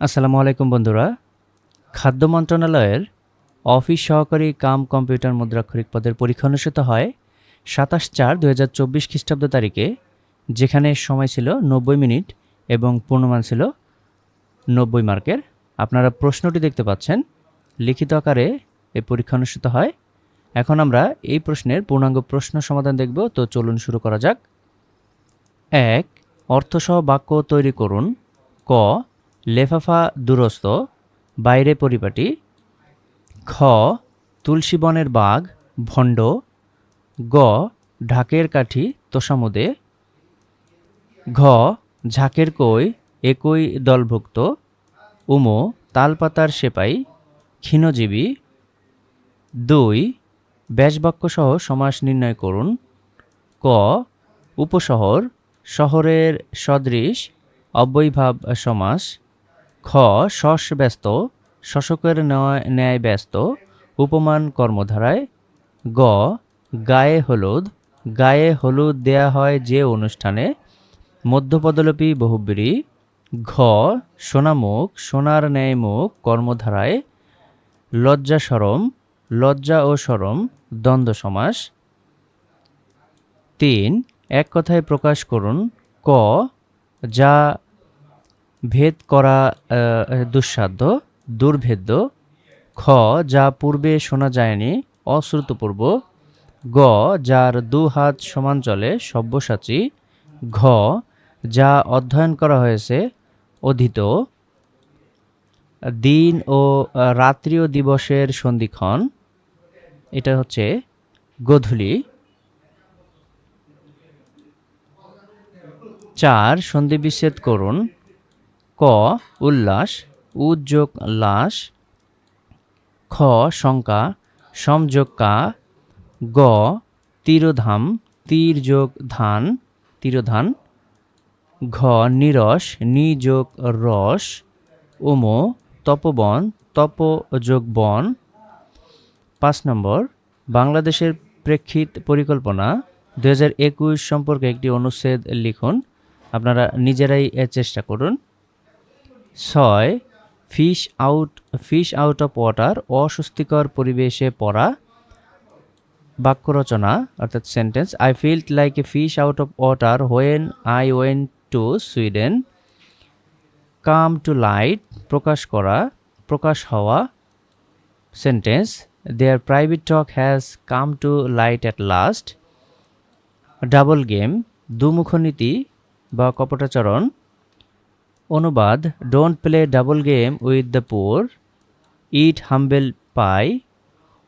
আসসালামু আলাইকুম বন্ধুরা। খাদ্য মন্ত্রণালয়ের অফিস সহকারী কাম কম্পিউটার মুদ্রাক্ষরিক পদের পরীক্ষা অনুষ্ঠিত হয় সাতাশ চার দু হাজার চব্বিশ খ্রিস্টাব্দ তারিখে, যেখানে সময় ছিল নব্বই মিনিট এবং পূর্ণমান ছিল নব্বই মার্কের। আপনারা প্রশ্নটি দেখতে পাচ্ছেন। লিখিত আকারে এই পরীক্ষা অনুষ্ঠিত হয়। এখন আমরা এই প্রশ্নের পূর্ণাঙ্গ প্রশ্ন সমাধান দেখব। তো চলুন শুরু করা যাক। এক, অর্থসহ বাক্য তৈরি করুন। ক লেফাফা দুরস্ত বাইরে পরিপাটি, খ, তুলসী বনের বাঘ, ভণ্ড, গ, ঢাকের কাঠি, তোষামুদে, ঘ, ঝাঁকের কই, একই দলভুক্ত, উমো, তালপাতার সেপাই, ক্ষীণজীবী, দুই, ব্যাসবাক্যসহ সমাস নির্ণয় করুন, ক, উপশহর, শহরের সদৃশ, অব্যয়ভাব সমাস খ শস ব্যস্ত, শশকের ন্যায় ব্যস্ত, উপমান কর্মধারায়। গ, গায়ে হলুদ গায়ে হলুদ দেয়া হয় যে অনুষ্ঠানে। মধ্যপদলোপী বহুব্রী। ঘ সোনামুখ সোনার ন্যায় মুখ কর্মধারায়। লজ্জা সরম, লজ্জা ও সরম, দ্বন্দ্ব সমাস। তিন, এক কথায় প্রকাশ করুন। ক, যা ভেদ করা দুঃসাধ্য, দুর্ভেদ্য, খ, যা পূর্বে শোনা যায়নি, অশ্রুতপূর্ব, গ, যার দু হাত সমান চলে, সব্যসাচী, ঘ, যা অধ্যয়ন করা হয়েছে, অধীত, দিন ও রাত্রি ও দিবসের সন্ধিক্ষণ, এটা হচ্ছে গোধূলি, চার, সন্ধি বিচ্ছেদ করুন ক, উল্লাস উদ্যোগ লাস খ, শঙ্কা সমযোগ কা গ, তীরধাম তীর যোগ ধান তীরধান, ঘ, নিরস নিযোগ রস উম, তপবন তপ যোগ বন পাঁচ নম্বর, বাংলাদেশের প্রেক্ষিত পরিকল্পনা দু হাজার একুশ সম্পর্কে একটি অনুচ্ছেদ লিখুন। আপনারা নিজেরাই চেষ্টা করুন। ছয় fish out fish out of water অস্বস্তিকর পরিবেশে পড়া বাক্য রচনা অর্থাৎ sentence I felt like a fish out of water when I went to Sweden come to light প্রকাশ করা, প্রকাশ হওয়া sentence their private talk has come to light at last double game দুমুখনীতি বা কপটাচরণ অনুবাদ don't play double game with the poor eat humble pie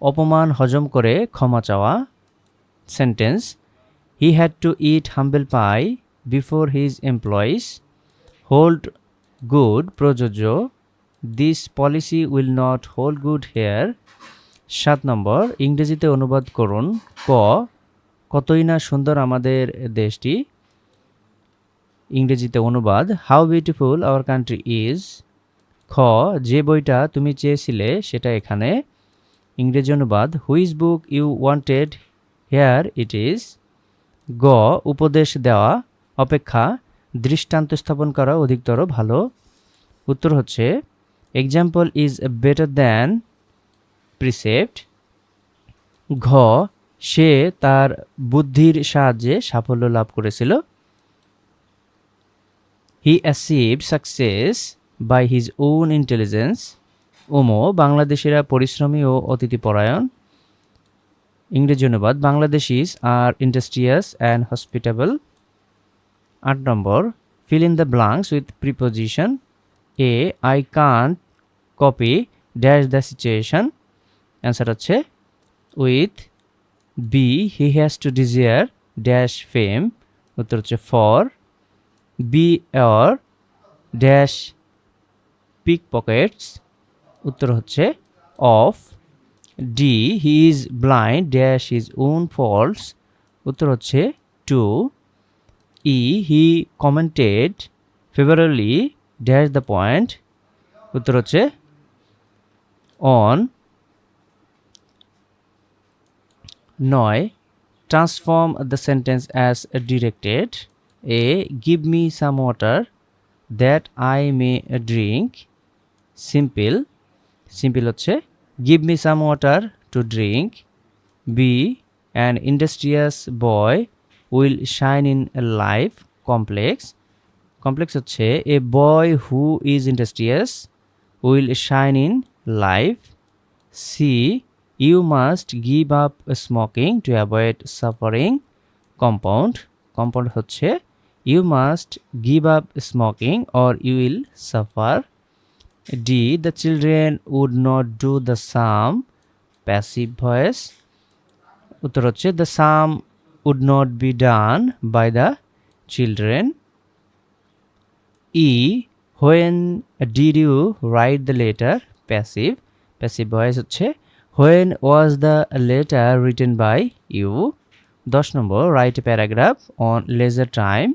অপমান হজম করে ক্ষমা চাওয়া। Sentence he had to eat humble pie before his employees hold good প্রযোজ্য। This policy will not hold good here সাত নম্বর, ইংরেজিতে অনুবাদ করুন, ক, কতই না সুন্দর আমাদের দেশটি ইংরেজিতে অনুবাদ how beautiful our country is খ, যে বইটা তুমি চেয়েছিলে সেটা এখানে। ইংরেজি অনুবাদ whose book you wanted here it is গ, উপদেশ দেওয়া, অপেক্ষা, দৃষ্টান্ত স্থাপন করা অধিকতর ভালো। উত্তর হচ্ছে example is better than precept ঘ, সে তার বুদ্ধির সাহায্যে সাফল্য লাভ করেছিল। He achieve success by his own intelligence ওমো, বাংলাদেশিরা পরিশ্রমী ও অতিথিপরায়ণ। ইংরেজি অনুবাদ, Bangladeshis are industrious and hospitable. আট নম্বর, fill in the blanks with preposition. A, I can't copy dash the situation. Answer হচ্ছে, with B, he has to desire dash fame. উত্তর হচ্ছে for. B or dash pick pockets উত্তর হচ্ছে of D he is blind dash is own faults উত্তর হচ্ছে to E he commented favourably dash the point উত্তর হচ্ছে on নয় transform the sentence as directed A give me some water that I may drink simple simple হচ্ছে give me some water to drink B an industrious boy will shine in life complex complex হচ্ছে a boy who is industrious will shine in life C you must give up smoking to avoid suffering compound compound হচ্ছে you must give up smoking or you will suffer D the children would not do the sum passive voice উত্তর হচ্ছে the sum would not be done by the children E when did you write the letter passive passive voice হচ্ছে when was the letter written by you দশ নম্বর write paragraph on leisure time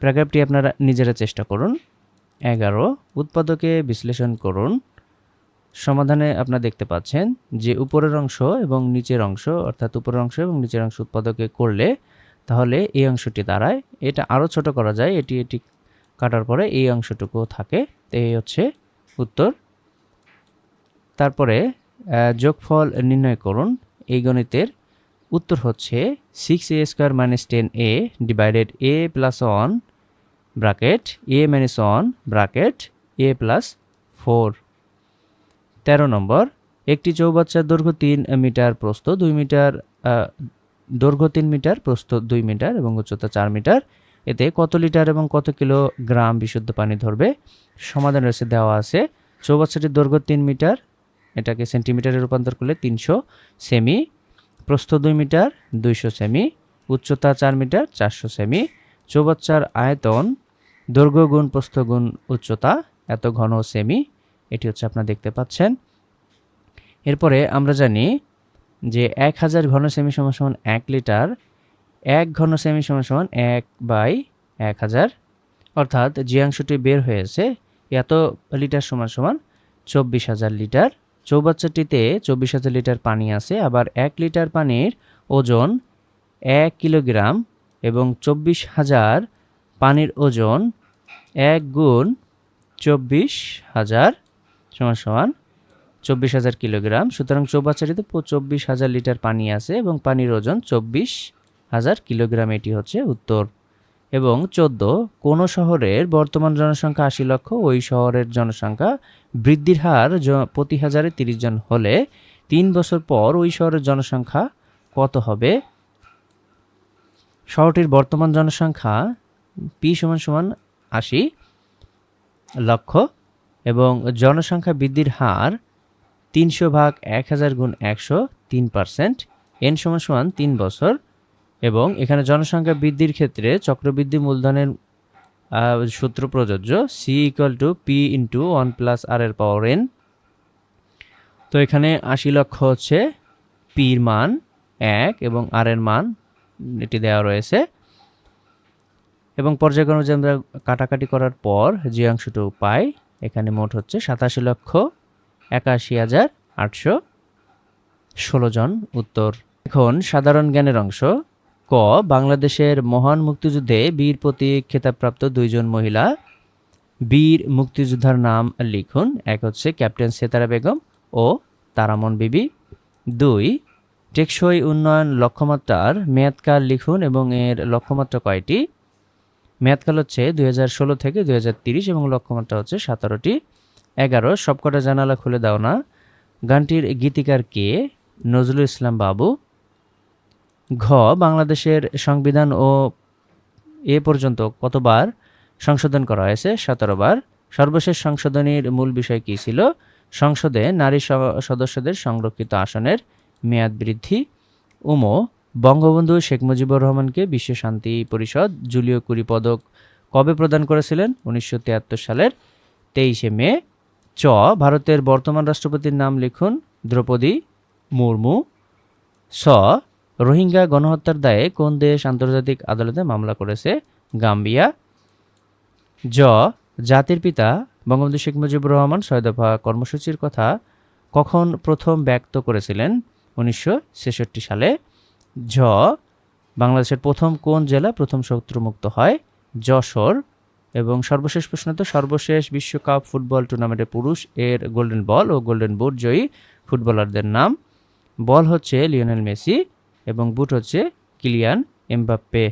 প্যারাগ্রাফটি আপনারা নিজেরা চেষ্টা করুন। এগারো, উৎপাদকে বিশ্লেষণ করুন। সমাধানে আপনারা দেখতে পাচ্ছেন যে উপরের অংশ এবং নিচের অংশ, অর্থাৎ উপরের অংশ এবং নিচের অংশ উৎপাদকে করলে তাহলে এই অংশটি দাঁড়ায়। এটা আরও ছোট করা যায়, এটি এটি কাটার পরে এই অংশটুকু থাকে। এই হচ্ছে উত্তর। তারপরে যোগফল নির্ণয় করুন। এই গণিতের উত্তর হচ্ছে six A square minus ten A divided A plus one bracket A minus one bracket A plus four তেরো নম্বর, একটি চৌবাচ্চার দৈর্ঘ্য তিন মিটার প্রস্থ দুই মিটার দৈর্ঘ্য তিন মিটার প্রস্থ দুই মিটার এবং উচ্চতা চার মিটার। এতে কত লিটার এবং কত কিলো গ্রাম বিশুদ্ধ পানি ধরবে? সমাধান রয়েছে, দেওয়া আছে। চৌবাচ্চাটির দৈর্ঘ্য তিন মিটার, এটাকে সেন্টিমিটারে রূপান্তর করলে তিনশো সেমি। প্রস্থ দুই মিটার, দুইশো সেমি। উচ্চতা চার মিটার, চারশো সেমি। চৌবাচ্চার আয়তন দৈর্ঘ্য গুণ প্রস্থ গুণ উচ্চতা, এত ঘন সেমি, এটি হচ্ছে আপনারা দেখতে পাচ্ছেন। এরপরে আমরা জানি যে এক হাজার ঘন সেমি সমান সমান এক লিটার, এক ঘন সেমি সমান সমান এক বাই এক হাজার। অর্থাৎ যে অংশটি বের হয়েছে, এত লিটার সমান সমান চব্বিশ হাজার লিটার। চৌবাচ্চাটিতে চব্বিশ হাজার লিটার পানি আছে, আবার এক লিটার পানির ওজন এক কিলোগ্রাম এবং চব্বিশ হাজার পানির ওজন এক গুণ চব্বিশ হাজার সমান সমান চব্বিশ হাজার কিলোগ্রাম। সুতরাং চৌবাচ্চাটিতে প- চব্বিশ হাজার লিটার পানি আছে এবং পানির ওজন চব্বিশ হাজার কিলোগ্রাম। এটি হচ্ছে উত্তর। এবং চোদ্দ, কোনো শহরের বর্তমান জনসংখ্যা আশি লক্ষ, ওই শহরের জনসংখ্যা বৃদ্ধির হার প্রতি হাজারে তিরিশ জন হলে তিন বছর পর ওই শহরের জনসংখ্যা কত হবে? শহরটির বর্তমান জনসংখ্যা পি সমান সমান আশি লক্ষ এবং জনসংখ্যা বৃদ্ধির হার তিনশো ভাগ এক হাজার গুণ একশো তিন পার্সেন্ট। এন সমান সমান তিন বছর এবং এখানে জনসংখ্যা বৃদ্ধির ক্ষেত্রে চক্রবৃদ্ধি মূলধনের সূত্র প্রযোজ্য। C equal to P into one plus R এর পাওয়ার এন তো এখানে আশি লক্ষ হচ্ছে পির মান এক এবং আর এর মান এটি দেওয়া রয়েছে। এবং পর্যায়ক্রমে আমরা কাটাকাটি করার পর যে অংশটুকু পাই, এখানে মোট হচ্ছে সাতাশি লক্ষ একাশি হাজার আটশো ষোলো জন উত্তর। এখন সাধারণ জ্ঞানের অংশ। ক, বাংলাদেশের মহান মুক্তিযুদ্ধে বীর প্রতীক খেতাবপ্রাপ্ত দুইজন মহিলা। বীর মুক্তিযোদ্ধার নাম লিখুন, এক হচ্ছে ক্যাপ্টেন সেতারা বেগম ও তারামন বিবি। দুই, টেকসই উন্নয়ন লক্ষ্যমাত্রার মেয়াদকাল লিখুন এবং এর লক্ষ্যমাত্রা কয়টি? মেয়াদকাল হচ্ছে দু হাজার ষোলো থেকে দুই এবং লক্ষ্যমাত্রা হচ্ছে সতেরোটি। এগারো, সবকটা জানালা খুলে দাও না। গানটির গীতিকার কে? নজরুল ইসলাম বাবু। ঘ, বাংলাদেশের সংবিধান ও এ পর্যন্ত কতবার সংশোধন করা হয়েছে? সতেরো বার। সর্বশেষ সংশোধনীর মূল বিষয় কী ছিল? সংসদে নারী সদস্যদের সংরক্ষিত আসনের মেয়াদ বৃদ্ধি। উমো বঙ্গবন্ধু শেখ মুজিবুর রহমানকে বিশ্ব শান্তি পরিষদ জুলিও কুরি পদক কবে প্রদান করেছিলেন? উনিশশো তিয়াত্তর সালের তেইশে মে। চ, ভারতের বর্তমান রাষ্ট্রপতির নাম লিখুন দ্রৌপদী মুর্মু। স, রোহিঙ্গা গণহত্যার দায়ে কোন দেশ আন্তর্জাতিক আদালতে মামলা করেছে? গাম্বিয়া। জ, জাতির পিতা বঙ্গবন্ধু শেখ মুজিবুর রহমান ছয় দফা কর্মসূচির কথা কখন প্রথম ব্যক্ত করেছিলেন? উনিশশো ছেষট্টি সালে। ঝ, বাংলাদেশের প্রথম কোন জেলা প্রথম শত্রুমুক্ত হয়? যশোর। এবং সর্বশেষ প্রশ্ন তো, সর্বশেষ বিশ্বকাপ ফুটবল টুর্নামেন্টে পুরুষ এর গোল্ডেন বল ও গোল্ডেন বুট জয়ী ফুটবলারদের নাম। বল হচ্ছে লিওনেল মেসি এবং বুট হচ্ছে কিলিয়ান এমবাপ্পে।